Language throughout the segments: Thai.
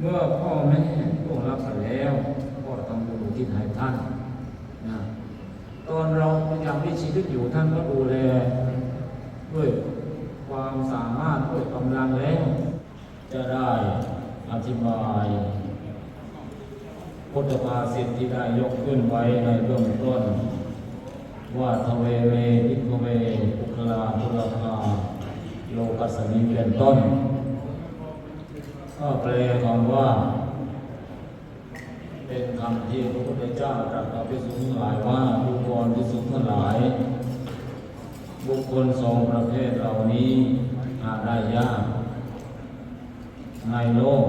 เมื่อพ่อแม่ล่วงรับไปแล้วก็ทำบุญอุทิศให้ท่านนะตอนเรายังมีชีวิตอยู่ท่านก็ดูแลด้วยความสามารถด้วยกำลังแล้ว จะได้อธิบายพุทธภาษิตที่ได้ยกขึ้นไว้ในเบื้องต้น ว่าทเวเวนิพเวปุคลาภุรคาโลกัสสมิเป็นต้น ก็แปลความว่า เป็นคำที่พระพุทธเจ้าตรัสกับพิสุทั้งหลายว่าบุคคลพิสุทั้งหลาย บุคคลสองประเภทเหล่านี้หาได้ยากในโลก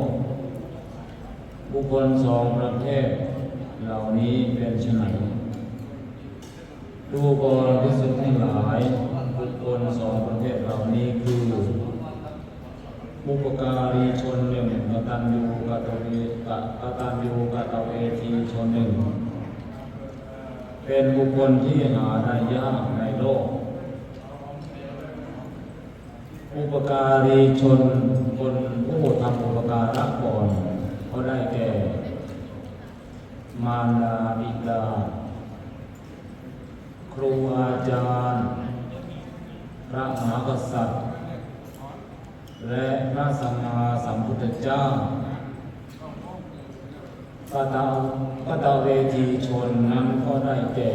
บุคคลสองประเภทเหล่านี้เป็นไฉนดูก่อนพิสุทั้งหลาย บุคคลสองประเภทเหล่านี้คือ บุปการีชนหนึ่งกตัญญูก ตเวกกตัญญูกตเวทีชนหนึ่ง เป็นบุคคลที่หาได้ยากในโลก อุปการีชนคนผู้ทำอุปการะก่อนก็ได้แก่ มารดาบิดา ครูอาจารย์ พระมหากษัตริย์และพระสัมมาสัมพุทธเจ้า ปตาปตาเวทีชนนั้นก็ได้แก่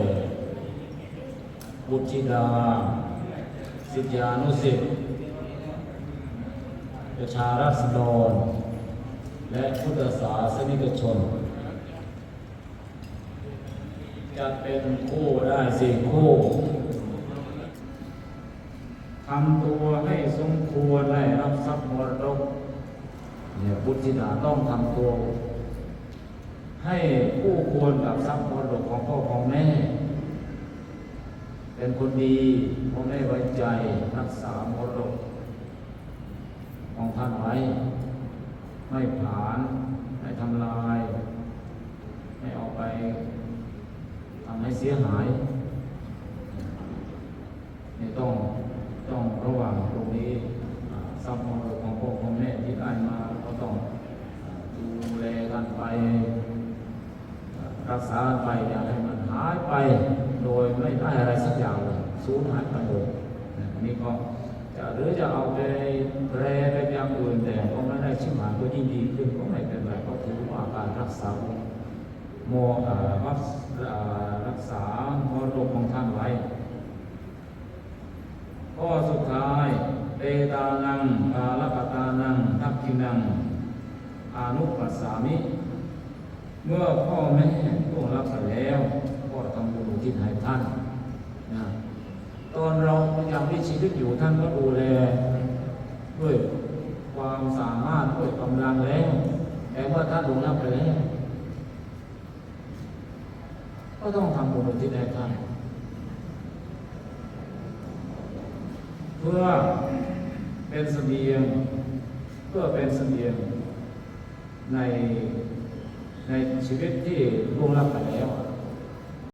บุตรธิดา สิทธานุสิทธิ์ประชารัษฎร และพุทธศาสนิกชน จะเป็นคู่ได้สี่คู่ทำตัวให้สมควรได้รับทรัพย์มรดกเนี่ยบุตรธิดาต้องทำตัว ให้คู่ควรกับทรัพย์มรดกของพ่อของแม่ เป็นคนดีพ่อแม่ไว้ใจรักษามรดกของท่านไว้ ไม่ผาญไม่ทำลาย ไม่เอาไปทำให้เสียหายนี่ต้องต้องระหว่างตรงนี้ทรัพย์มรดกของพ่อของแม่ที่ได้มาก็ต้องอ่าดูแลกันไปอ่า รักษาไปอย่าให้มันหายไป โดยไม่ได้อะไรสักอย่างเลยสูญหายไปเลยนะอันนี้ก็จะหรือจะเอาไปแปรเป็นอย่างอื่นแต่ก็ไม่ได้ชิมหายก็ยิ่งดีขึ้นก็ไม่เป็นไรก็ถือว่าการรักษาโมอ่ารักษารักษามรดกของท่านไว้ข้อสุดท้ายเตตานังกาลกตานังทักขินังอนุปัสสามิ เมื่อพ่อแม่ล่วงรับไปแล้วก็ทำบุญทิศให้ท่านนะตอนเรายังมีชีวิตอยู่ท่านก็ดูแลด้วยความสามารถด้วยกำลังแล้วแต่เมื่อท่านล่วงรับไปแล้วก็ต้องทำบุญอุทิศให้ท่านเพื่อเป็นเสบียงเพื่อเป็นเสบียงใน ในชีวิตที่ร่วงรับไปแล้ว